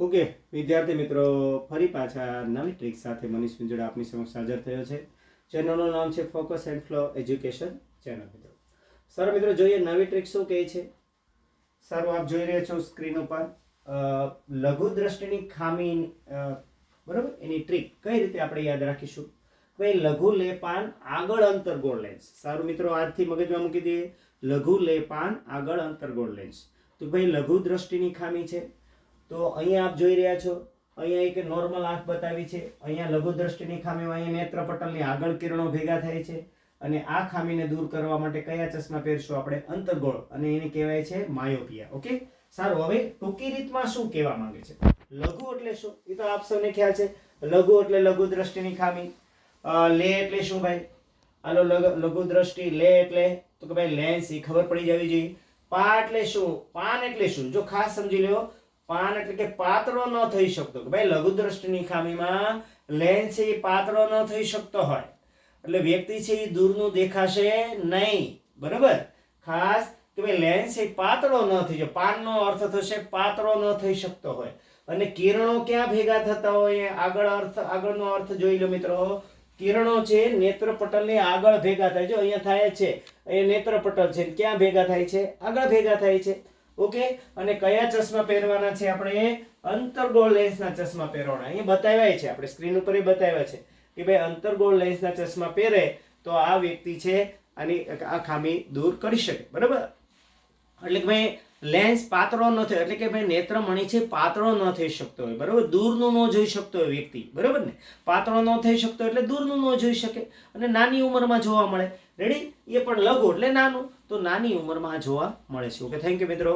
Okay, વિદ્યાર્થી મિત્રો, ફરી પાછા નવી ટ્રીક સાથે મનીષ વિંજોડા આપની સમક્ષ હાજર થયો છે. ચેનલનું નામ છે focus and flow education channel મિત્રો. સર મિત્રો, જોઈએ નવી ટ્રીક શું કહે છે? સારું, આપ જોઈ રહ્યા છો સ્ક્રીન ઉપર. લઘુ દ્રષ્ટિની ખામી બરાબર? એની ટ્રીક કઈ રીતે આપણે યાદ રાખીશું? ભાઈ લઘુ લેપાન આગળ અંતરગોળ લેન્સ સારું મિત્રો, આજથી મગજમાં મૂકી દઈએ. લઘુ લેપાન આગળ અંતરગોળ લેન્સ તો ભાઈ, લઘુ દ્રષ્ટિની ખામી છે. તો અહીંયા આપ જોઈ રહ્યા છો, અહીંયા એક નોર્મલ આંખ બતાવી છે, અહીંયા લઘુ દ્રષ્ટિની ખામીમાં અહીંયા નેત્રપટલની આગળ કિરણો ભેગા થાય છે, અને આ ખામીને દૂર કરવા માટે કયા ચશ્મા પહેરશું આપણે? અંતર્ગોળ, અને એને કહેવાય છે માયોપિયા, ઓકે? સારું, હવે ટૂંકી રીતમાં શું કહેવા માંગે છે? લઘુ એટલે શું? એ તો આપ સૌને ખ્યાલ છે, લઘુ એટલે લઘુ દ્રષ્ટિની ખામી. લે એટલે શું ભાઈ? આલો લઘુ દ્રષ્ટિ, લે એટલે? તો કે ભાઈ લેન્સ એ ખબર પડી જવી જોઈએ. પા એટલે શું? પાન એટલે શું? જો ખાસ સમજી લ્યો પાન એટલે કે પાતળો ન થઈ શકતો. કે ભાઈ લઘુ દ્રષ્ટિની ખામીમાં લેન્સ છે એ પાતળો ન થઈ શકતો હોય. એટલે વ્યક્તિ છે એ દૂરનું દેખાશે નહીં. બરાબર? ખાસ કે ભાઈ લેન્સ એ પાતળો ન થઈ જાય. પાનનો અર્થ થશે પાતળો ન થઈ શકતો હોય. અને કિરણો ક્યાં ભેગા થતા હોય? આગળ અર્થ, આગળનો અર્થ જોઈ લો મિત્રો. કિરણો છે નેત્રપટલની આગળ ભેગા થાય જો અહીંયા થાય છે. અહીંયા નેત્રપટલ છે. ક્યાં ભેગા થાય છે? આગળ ભેગા થાય છે. ઓકે અને કયા ચશ્મા પહેરવાના છે આપણે? અંતરગોળ લેન્સના ચશ્મા પહેરવાના. અહીંયા બતાવ્યા છે, આપણે સ્ક્રીન ઉપર એ બતાવ્યા છે કે ભાઈ અંતરગોળ લેન્સના ચશ્મા પહેરે તો આ વ્યક્તિ છે આની આ ખામી દૂર કરી શકે. બરાબર? એટલે કે ભાઈ લેન્સ પાતળો ન થાય, એટલે કે ભાઈ નેત્રમણી છે, પાતળો ન થઈ શકતો હોય. બરાબર? દૂરનું ન જોઈ શકતો હોય વ્યક્તિ. બરાબર ને? પાતળો ન થઈ શકતો એટલે દૂરનું ન જોઈ શકે. અને નાની ઉંમરમાં જોવા મળે. રેડી એ પણ લઘુ એટલે નાનું. તો નાની ઉંમરમાં જોવા મળે છે. ઓકે થેન્ક યુ મિત્રો.